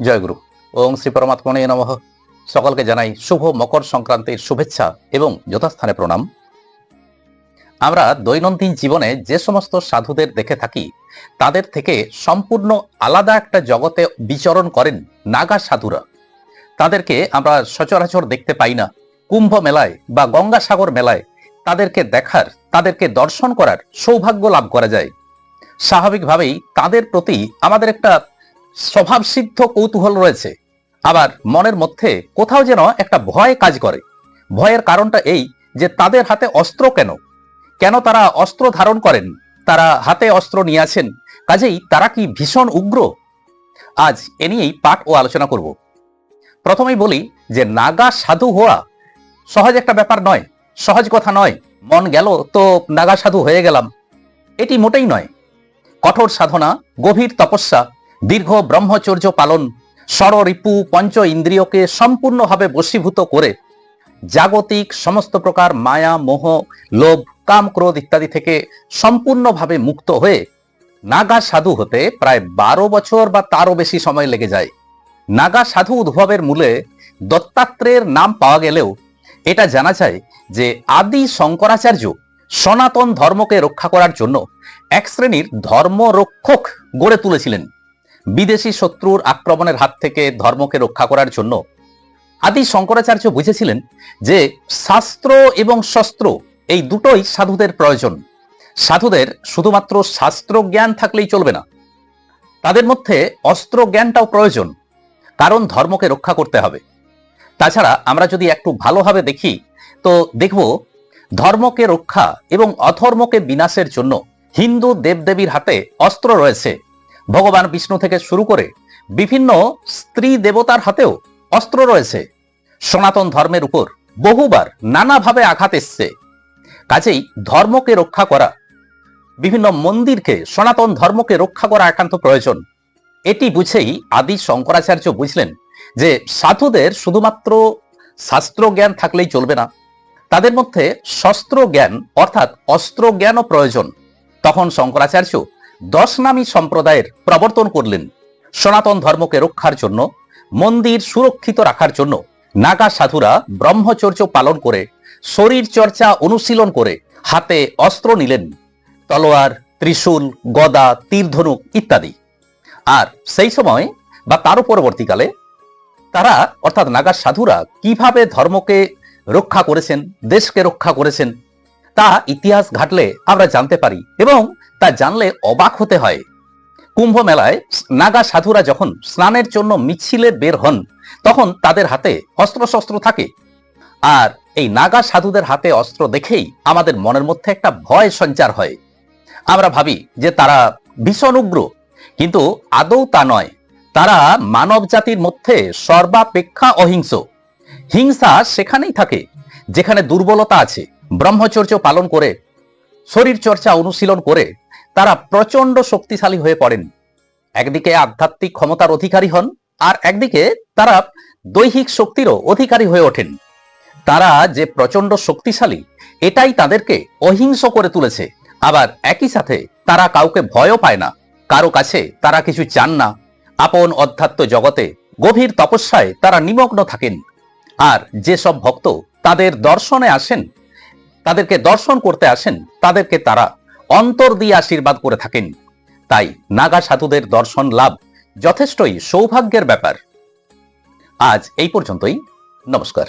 জয়গুরু ওং শ্রী পরমাত্মনে নমঃ। সকলকে জানাই শুভ মকর সংক্রান্তির শুভেচ্ছা এবং যথাস্থানে প্রণাম। আমরা দৈনন্দিন জীবনে যে সমস্ত সাধুদের দেখে থাকি, তাদের থেকে সম্পূর্ণ আলাদা একটা জগতে বিচরণ করেন নাগা সাধুরা। তাদেরকে আমরা সচরাচর দেখতে পাই না। কুম্ভ মেলায় বা গঙ্গাসাগর মেলায় তাদেরকে দেখার, তাদেরকে দর্শন করার সৌভাগ্য লাভ করা যায়। স্বাভাবিকভাবেই তাদের প্রতি আমাদের একটা স্বভাবসিদ্ধ কৌতূহল রয়েছে। আবার মনের মধ্যে কোথাও যেন একটা ভয় কাজ করে। ভয়ের কারণটা এই যে তাদের হাতে অস্ত্র কেন? কেন তারা অস্ত্র ধারণ করেন? তারা হাতে অস্ত্র নিয়ে আছেন। কাজেই তারা কি ভীষণ উগ্র? আজ এ নিয়েই পাঠ ও আলোচনা করব। প্রথমেই বলি যে নাগা সাধু হওয়া সহজ একটা ব্যাপার নয়, সহজ কথা নয়। মন গেল তো নাগা সাধু হয়ে গেলাম। এটি মোটেই নয়। কঠোর সাধনা, গভীর তপস্যা দীর্ঘ ব্রহ্মচর্য পালন, ষড়রিপু পঞ্চ ইন্দ্রিয়কে সম্পূর্ণভাবে বশীভূত করে জাগতিক সমস্ত প্রকার মায়া, মোহ, লোভ, কাম, ক্রোধ ইত্যাদি থেকে সম্পূর্ণভাবে মুক্ত হয়ে নাগা সাধু হতে প্রায় বারো বছর বা তারও বেশি সময় লেগে যায়। নাগা সাধু উদ্ভবের মূলে দত্তাত্রেয়ের নাম পাওয়া গেলেও এটা জানা যায় যে আদি শঙ্করাচার্য সনাতন ধর্মকে রক্ষা করার জন্য এক শ্রেণির ধর্মরক্ষক গড়ে তুলেছিলেন। বিদেশি শত্রুর আক্রমণের হাত থেকে ধর্মকে রক্ষা করার জন্য আদি শঙ্করাচার্য বুঝেছিলেন যে শাস্ত্র এবং শস্ত্র এই দুটোই সাধুদের প্রয়োজন। সাধুদের শুধুমাত্র শাস্ত্র জ্ঞান থাকলেই চলবে না। তাদের মধ্যে অস্ত্র জ্ঞানটাও প্রয়োজন, কারণ ধর্মকে রক্ষা করতে হবে। তাছাড়া আমরা যদি একটু ভালোভাবে দেখি, তো দেখব ধর্মকে রক্ষা এবং অধর্মকে বিনাশের জন্য হিন্দু দেবদেবীর হাতে অস্ত্র রয়েছে। ভগবান বিষ্ণু থেকে শুরু করে বিভিন্ন স্ত্রী দেবতার হাতেও অস্ত্র রয়েছে। সনাতন ধর্মের উপর বহুবার নানাভাবে আঘাত এসছে। কাজেই ধর্মকে রক্ষা করা, বিভিন্ন মন্দিরকে, সনাতন ধর্মকে রক্ষা করা একান্ত প্রয়োজন। এটি বুঝেই আদি শঙ্করাচার্য বুঝলেন যে সাধুদের শুধুমাত্র শাস্ত্র জ্ঞান থাকলেই চলবে না। তাদের মধ্যে শস্ত্র জ্ঞান অর্থাৎ অস্ত্র জ্ঞানও প্রয়োজন। তখন শঙ্করাচার্য দশ নামী সম্প্রদায়ের প্রবর্তন করলেন। সনাতন ধর্মকে রক্ষার জন্য, মন্দির সুরক্ষিত রাখার জন্য নাগা সাধুরা ব্রহ্মচর্য পালন করে, শরীর চর্চা অনুশীলন করে হাতে অস্ত্র নিলেন। তলোয়ার, ত্রিশূল, গদা, তীরধনুক ইত্যাদি। আর সেই সময় বা তারও পরবর্তীকালে তারা, অর্থাৎ নাগা সাধুরা কীভাবে ধর্মকে রক্ষা করেছেন, দেশকে রক্ষা করেছেন তা ইতিহাস ঘাটলে আমরা জানতে পারি এবং তা জানলে অবাক হতে হয়। কুম্ভ মেলায় নাগা সাধুরা যখন স্নানের জন্য মিছিলে বের হন, তখন তাদের হাতে অস্ত্রশস্ত্র থাকে। আর এই নাগা সাধুদের হাতে অস্ত্র দেখেই আমাদের মনের মধ্যে একটা ভয় সঞ্চার হয়। আমরা ভাবি যে তারা ভীষণ উগ্র, কিন্তু আদৌ তা নয়। তারা মানব জাতির মধ্যে সর্বাপেক্ষা অহিংস। হিংসা সেখানেই থাকে। যেখানে দুর্বলতা আছে, ব্রহ্মচর্য পালন করে শরীর চর্চা অনুশীলন করে, তারা প্রচণ্ড শক্তিশালী হয়ে পড়েন। একদিকে আধ্যাত্মিক ক্ষমতার অধিকারী হন, আর একদিকে তারা দৈহিক শক্তিরও অধিকারী হয়ে ওঠেন। তারা যে প্রচণ্ড শক্তিশালী, এটাই তাদেরকে অহিংস করে তুলেছে। আবার একই সাথে তারা কাউকে ভয়ও পায় না। কারও কাছে তারা কিছু চান না। আপন অধ্যাত্ম জগতে গভীর তপস্যায় তারা নিমগ্ন থাকেন। আর যেসব ভক্ত তাদের দর্শনে আসেন, তাদেরকে দর্শন করতে আসেন, তাদেরকে তারা অন্তর দিয়ে আশীর্বাদ করে থাকেন। তাই নাগা সাধুদের দর্শন লাভ যথেষ্টই সৌভাগ্যের ব্যাপার। আজ এই পর্যন্তই। নমস্কার।